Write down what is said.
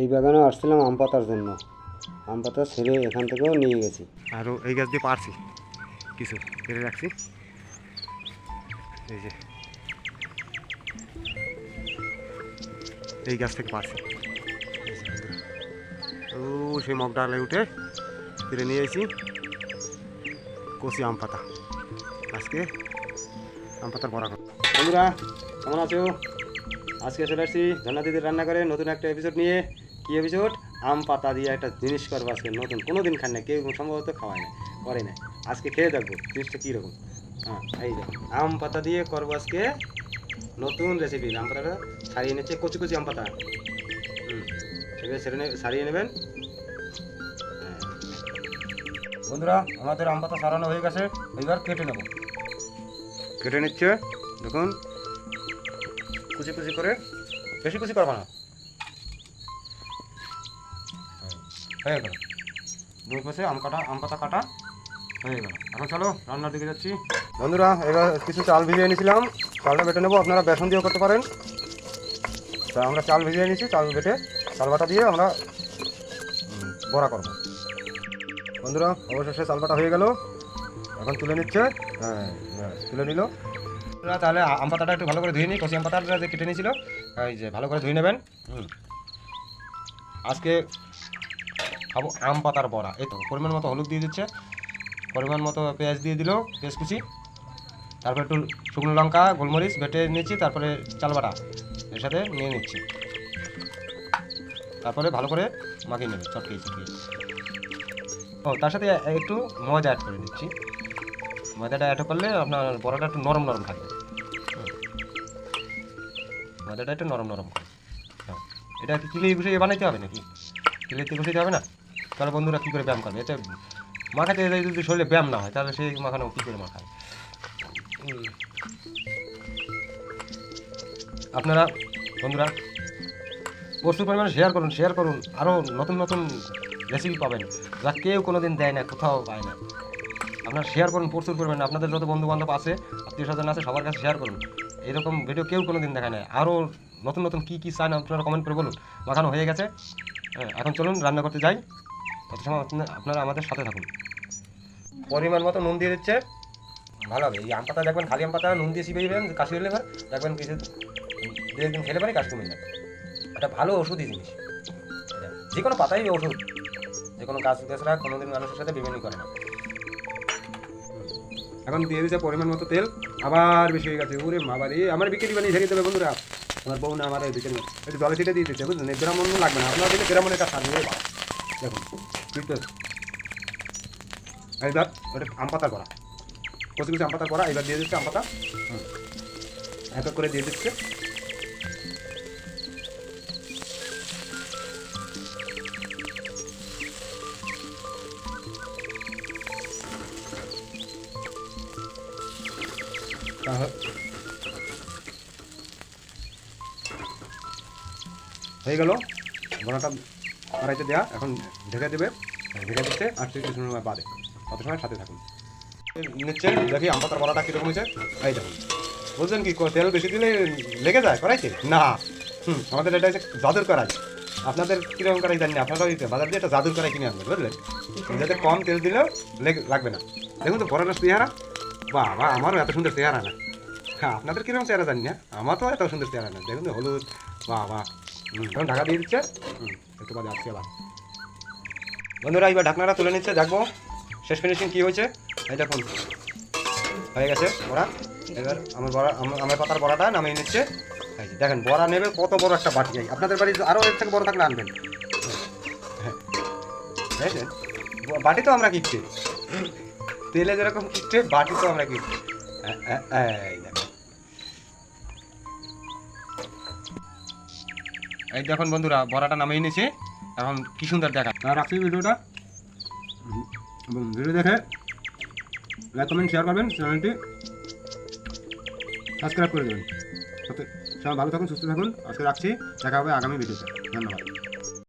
এই বাগানে আসছিলাম আম পাতার জন্য। আম পাতা ছেড়ে এখান থেকেও নিয়ে গেছি। আরও এই গাছ দিয়ে পারছি। কিছু কেটে রাখছি। এই যে। এই গাছ থেকে পারছি। ও, সেই মগ ডালে উঠে ফিরে নিয়ে এসেছি। কচি আম পাতা। আজকে আম পাতার বড়া বন্ধুরা, কেমন আছো? আজকে চলে আসছি। ঝর্ণা দিদির রান্না করে নতুন একটা এপিসোড নিয়ে। কি এপিসোড আম পাতা দিয়ে একটা জিনিস করব আজকে, নতুন। কোনো দিন খান না কেউ সম্ভবত খাওয়ায় না করে না আজকে খেয়ে দেখব, জিনিসটা কীরকম হ্যাঁ এই দেখো আম পাতা দিয়ে করব আজকে নতুন রেসিপি আম পাতাটা সারিয়ে নিচ্ছে, কচি কচি আম পাতা। হুম নে ছাড়িয়ে নেবেন। হ্যাঁ। বন্ধুরা, আমাদের আম পাতা সারানো হয়ে গেছে, এবার কেটে নেব। কেটে নিচ্ছে, দেখুন। কুচি কুচি করে, বেশি কুচি করবা না। হয়ে গেল। দুই পাশে আম কাটা আম পাতা কাটা হয়ে গেল। এখন চলো রান্নার দিকে যাচ্ছি। বন্ধুরা এবার কিছু চাল ভিজিয়ে নিয়েছিলাম। চালটা বেটে নেব। আপনারা বেসন দিয়েও করতে পারেন। তা আমরা চাল ভিজিয়ে নিয়েছি চাল বেটে চাল বাটা দিয়ে আমরা বড়া করব। বন্ধুরা অবশেষে চাল বাটা হয়ে গেল। এখন তুলে নিচ্ছে। হ্যাঁ হ্যাঁ, তুলে নিল। তাহলে আম পাতাটা একটু ভালো করে ধুয়ে নিই। কচি আম পাতাটা যে কেটে নিয়েছিল এই যে ভালো করে ধুয়ে নেবেন। আজকে আম পাতার বড়া। এই তো, পরিমাণ মতো হলুদ দিয়ে দিচ্ছে, পরিমাণ মতো পেঁয়াজ দিয়ে দিল, পেঁয়াজ কুচি। তারপরে একটু শুকনো লঙ্কা, গোলমরিচ বেটে নিচ্ছি তারপরে চাল বাটা এর সাথে নিয়ে নিচ্ছি। তারপরে ভালো করে মাখিয়ে নেবে চটকিয়ে চটকিয়ে ও, তার সাথে একটু ময়দা অ্যাড করে দিচ্ছি। ময়দাটা অ্যাড করলে আপনার বড়াটা একটু নরম নরম থাকবে। ময়দাটা একটু নরম নরম হ্যাঁ। এটা কি কিলে ঘুষিয়ে বানাইতে হবে নাকি? কিলেতে ঘুষিতে হবে না? তাহলে বন্ধুরা কী করে ব্যায়াম করবে? এটা মাখাতে যদি শরীরে ব্যায়াম না হয় তাহলে সেই মাখানো কী করে হুম। আপনারা বন্ধুরা প্রচুর পরিমাণে শেয়ার করুন শেয়ার করুন আরও নতুন নতুন রেসিপি পাবেন যা কেউ কোনো দিন দেয় না কোথাও পায় না। আপনারা শেয়ার করুন প্রচুর পরিমাণে। আপনাদের যত বন্ধু বান্ধব আছে আত্মীয় স্বজন আছে সবার কাছে শেয়ার করুন। এরকম ভিডিও কেউ কোনো দিন দেখায় না। আরও নতুন নতুন কী কী চান আপনারা কমেন্ট করে বলুন। মাখানো হয়ে গেছে। হ্যাঁ, এখন চলুন রান্না করতে যাই। তত সময় আপনারা আমাদের সাথে থাকুন। পরিমাণ মতো নুন দিয়ে দিচ্ছে। ভালো হবে। এই আম পাতা দেখবেন, খালি আম পাতা নুন দিয়ে চিপে দিবেন, কাশি হলে এবার দেখবেন কিছু দু একদিন খেলে পারে কাশি কমে যায় এটা ভালো ওষুধই জিনিস। যে কোনো পাতাই ওষুধ। যে কোনো গাছ গাছরা কোনোদিন মানুষের সাথে বিভিন্ন করে না। এখন দিয়ে দিচ্ছে পরিমাণ মতো তেল। আবার বেশি হয়ে গেছে। ওরে মাবারি আমার বিক্রি বানিয়ে ছেড়ে দেবে বন্ধুরা। আমার বউ না আমার বিক্রি একটু জলে ছিটে দিয়ে দিচ্ছে বুঝলেন? গ্রাম লাগবে না। আপনারা দিলে গ্রাম এটা স্বাদ হয়ে ভালো দেখুন। এইবার ওটা আম পাতার করা কচি কচি আম করা দিয়ে দিচ্ছে আম পাতা। এক করে দিয়ে দিচ্ছে। হয়ে গেল। বড়াটা কড়াইতে দেওয়া এখন ঢেকে দেবে। ঢেকে দিচ্ছে আর কিছু সময় বাদে। কত সময় সাথে থাকুন। নিচ্ছে, দেখি আম পাতার বড়াটা কীরকম হয়েছে। এই দেখুন। বলছেন কি তেল বেশি দিলে লেগে যায় কড়াইতে? না। হুম, আমাদের এটা হচ্ছে জাদুর কড়াই। আপনাদের কীরকম কড়াই জানি আপনারা বাজার দিয়ে একটা জাদুর কড়াই কিনে আনবেন, বুঝলেন? যাতে কম তেল দিলেও লেগে লাগবে না। দেখুন তো বড়াটা চেহারা। বাবা, আমারও এত সুন্দর চেহারা না। হ্যাঁ আপনাদের কীরকম চেহারা জানি না। আমার তো এত সুন্দর চেহারা না। দেখুন তো, হলুদ। বাবা। তখন ঢাকা দিয়ে দিচ্ছে। হুম, একটু বাদে আসছে আবার। বন্ধুরা, এবার ঢাকনাটা তুলে নিচ্ছে দেখব শেষ ফিনিশিং কী হয়েছে? এই দেখুন, হয়ে গেছে বড়া। এবার আমার বড়া, আমার- পাতার বড়াটা নামিয়ে নিচ্ছে। দেখেন, বড়া নেবে, কত বড় একটা বাটি এই আপনাদের বাড়ি আরও এর থেকে বড় থাকলে আনবেন। হ্যাঁ দেখেন ব- বাটি তো আমরা কিনছি। তেলে যেরকম কিনছে, বাটি তো আমরা কিনছি। এই দেখেন এই দেখুন বন্ধুরা, বড়াটা নামিয়ে নিয়েছি। এখন কি সুন্দর দেখা? রাখছি ভিডিওটা। এবং ভিডিও দেখে লাইক কমেন্ট শেয়ার করবেন চ্যানেলটি সাবস্ক্রাইব করে দেবেন। সবাই ভালো থাকুন, সুস্থ থাকুন। আজকে রাখছি। দেখা হবে আগামী ভিডিওতে ধন্যবাদ।